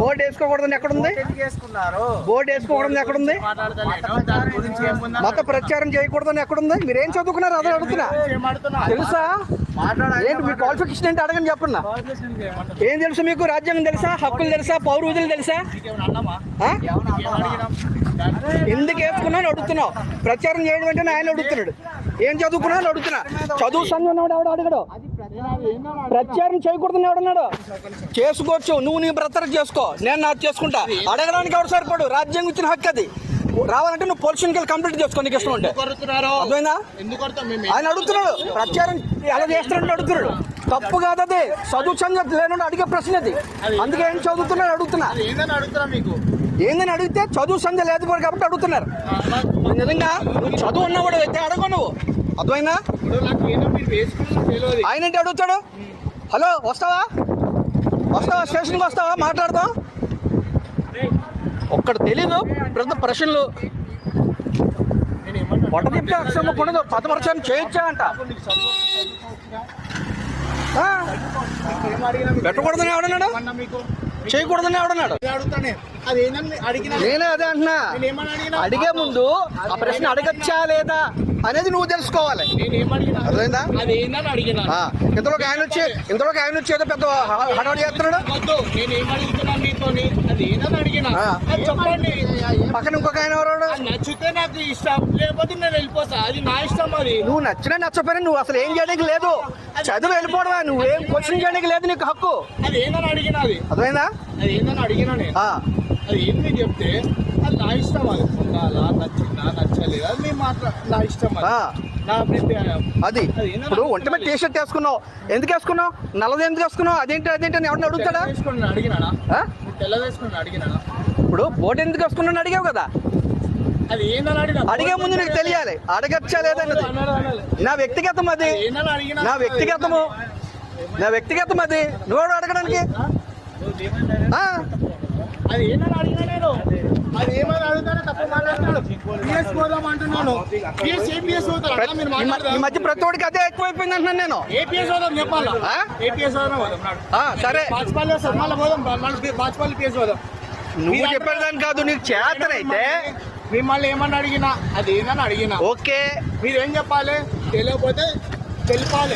Board వేసుకోకూడదని ఎక్కడుంది? Board వేసుకోకూడదని ఎక్కడుంది? మత ప్రచారం చేయకూడదని ఎక్కడుంది? మీరేం చదువుకున్నారు? అదే అడుగుతున్నా. తెలుసా? మాట్లాడాలి ఏంటి మీ క్వాలిఫికేషన్ ఏంటి? అడగని చెప్పండి ఏం తెలుసు మీకు? రాజ్యాంగం తెలుసా? హక్కులు తెలుసా? పౌర విధులు తెలుసా? ఎందుకు వేసుకున్నాను అడుగుతున్నావు? ప్రచారం చేయడం అంటే ఆయన అడుగుతున్నాడు. ఏం చదువుకున్నాను అడుగుతున్నా. చదువు సంఘం ఎవడు? అడగడు. ప్రచారం చేయకూడదని ఎవడన్నాడు చేసుకోవచ్చు నువ్వు నీ బ్రతర చేసుకో నేను నాకు చేసుకుంటా. అడగడానికి ఎవడు సరిపడు? రాజ్యాంగం ఇచ్చిన హక్కు అది. రావాలంటే నువ్వు పొలిషన్ వెళ్ళి కంప్లీట్ చేసుకో నీకు ఇష్టం ఉంటే. అర్థమైందా? ఆయన అడుగుతున్నాడు. ప్రచారం ఎలా చేస్తున్నాడు అడుగుతున్నాడు. తప్పు కాదు అది. చదువు లేనుండి అడిగే ప్రశ్న అది. అందుకే ఏం చదువుతున్నాడు అడుగుతున్నా. ఏందని అడిగితే చదువు సంధ్య లేదు కాబట్టి అడుగుతున్నారు. నిజంగా నువ్వు చదువు ఉన్నవాడు అయితే అడగవు నువ్వు. అర్థమైందా? ఆయన ఏంటి అడుగుతాడు? హలో వస్తావా? వస్తావా? స్టేషన్కి వస్తావా? మాట్లాడదాం ఒక్కడ తెలీదు పెద్ద ప్రశ్నలు. నేను ఏమన్నా పొట్ట తిప్పే అక్షరం కొనదు పదపరచాన్ని చేయొచ్చా అంట పెట్టకూడదని ఎవడన్నాడు? చేయకూడదని ఎవడన్నాడు నేనే అదే అంటున్నా. అడిగే ముందు ఆ ప్రశ్న అడగచ్చా లేదా అనేది నువ్వు తెలుసుకోవాలి. అర్థమైందా? ఇంతలోకి ఆయన వచ్చి ఇంతలోకి ఆయన వచ్చి ఏదో పెద్ద హడావుడి చేస్తున్నాడు? పక్కన ఇంకొక ఆయన ఎవరాడు? నచ్చితే నాకు ఇష్టం లేకపోతే నేను వెళ్ళిపోతా. అది నా ఇష్టం అది. నువ్వు నచ్చినా నచ్చపోయినా నువ్వు అసలు ఏం చేయడానికి లేదు. చదువు వెళ్ళిపోవడమా నువ్వేం క్వశ్చన్ చేయడానికి లేదు నీకు హక్కు. అది ఏందని అడిగినా అది అర్థమైందా? అది ఏందని అడిగినా నేను? ఆ, అది ఏంది చెప్తే అది నా ఇష్టం అది. ఉండాలా నచ్చిందా నచ్చలేదు అది మీ మాట్లా నా ఇష్టం అది. ఆ. నా అభిప్రాయం. అది. ఇప్పుడు ఒంటి మీద టీ షర్ట్ వేసుకున్నావు. ఎందుకు వేసుకున్నావు? నల్లది ఎందుకు వేసుకున్నావు? అదేంటి అదేంటి అని ఎవరిని అడుగుతాడా? వేసుకుని అడిగినానా ఆ? తెల్ల వేసుకుని ఇప్పుడు బోట్ ఎందుకు వేసుకున్నాను అడిగావు కదా? అది అడిగినా అడిగే ముందు నీకు తెలియాలి. అడగచ్చా లేదన్నది. నా వ్యక్తిగతం అది. నా వ్యక్తిగతము. నా వ్యక్తిగతం అది. నువ్వు అడగడానికి? అది అడిగినా నేను? అది ఏమని అడుగుతానే తప్ప మాట్లాడుతున్నాడు పిఎస్ పోదాం అంటున్నాను. పిఎస్ ఏపీఎస్ పోతారా ప్రతి- మీరు ఈ మధ్య ప్రతి ఒడికి అదే ఎక్కువైపోయింది అంటున్నాను నేను. ఏపీఎస్ పోదాం చెప్పాలా? ఏపీఎస్ పోదాం పోదాం. సరే. పోదాం. పిఎస్ పోదాం. నువ్వు చెప్పేదాన్ని కాదు నీకు చేతనైతే మిమ్మల్ని ఏమని అడిగినా అది ఏందని అడిగినా. ఓకే. మీరేం చెప్పాలి? తెలియకపోతే తెలిపాలి.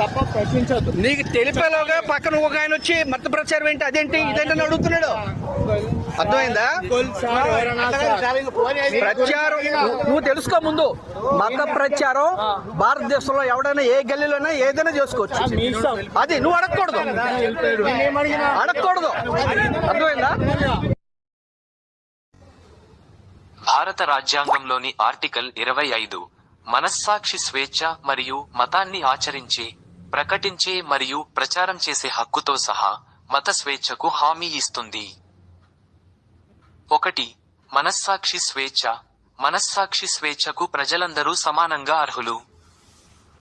తప్ప ప్రశ్నించద్దు. నీకు తెలిపేలోగా పక్కన ఒక ఆయన వచ్చి మత ప్రచారం ఏంటి? అదేంటి? ఇదేంటని అడుగుతున్నాడు. అర్థమైందా? ప్రచారం నువ్వు- తెలుసుకో ముందు. మత ప్రచారం భారతదేశంలో ఎవడైనా ఏ గల్లీలోనే ఏదైనా చేసుకోవచ్చు. అది నువ్వు అడగకూడదు. అడగకూడదు. అర్థమైందా? భారత రాజ్యాంగంలోని ఆర్టికల్ ఇరవై ఐదు. మనస్సాక్షి స్వేచ్ఛ మరియు మతాన్ని ఆచరించే ప్రకటించే మరియు ప్రచారం చేసే హక్కుతో సహా మత స్వేచ్ఛకు హామీ ఇస్తుంది. ఒకటి మనస్సాక్షి స్వేచ్ఛ. మనస్సాక్షి స్వేచ్ఛకు ప్రజలందరూ సమానంగా అర్హులు.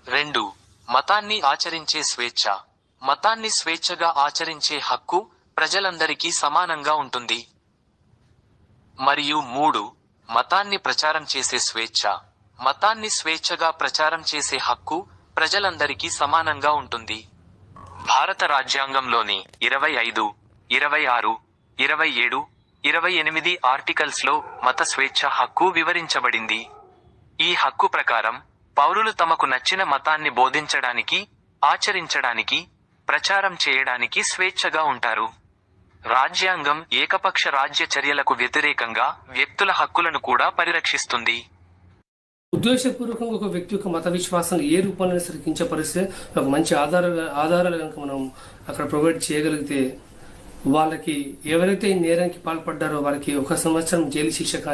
రెండు మతాన్ని ఆచరించే స్వేచ్ఛ. మతాన్ని స్వేచ్ఛగా ఆచరించే హక్కు ప్రజలందరికీ సమానంగా ఉంటుంది. మరియు మూడు మతాన్ని ప్రచారం చేసే స్వేచ్ఛ. మతాన్ని స్వేచ్ఛగా ప్రచారం చేసే హక్కు ప్రజలందరికీ సమానంగా ఉంటుంది. భారత రాజ్యాంగంలోని ఇరవై ఐదు ఇరవై ఆరు ఇరవై ఏడు ఇరవై ఎనిమిది ఆర్టికల్స్లో మత స్వేచ్ఛ హక్కు వివరించబడింది. ఈ హక్కు ప్రకారం పౌరులు తమకు నచ్చిన మతాన్ని బోధించడానికి ఆచరించడానికి ప్రచారం చేయడానికి స్వేచ్ఛగా ఉంటారు. రాజ్యాంగం ఏకపక్ష రాజ్య చర్యలకు వ్యతిరేకంగా వ్యక్తుల హక్కులను కూడా పరిరక్షిస్తుంది. ఉద్దేశపూర్వకంగా ఒక వ్యక్తి యొక్క మత విశ్వాసాన్ని ఏ రూపాన్ని సరికించే పరిస్థితి ఒక మంచి ఆధార ఆధారాలు కనుక మనం అక్కడ ప్రొవైడ్ చేయగలిగితే వాళ్ళకి ఎవరైతే ఈ నేరానికి పాల్పడ్డారో వారికి ఒక సంవత్సరం జైలు శిక్ష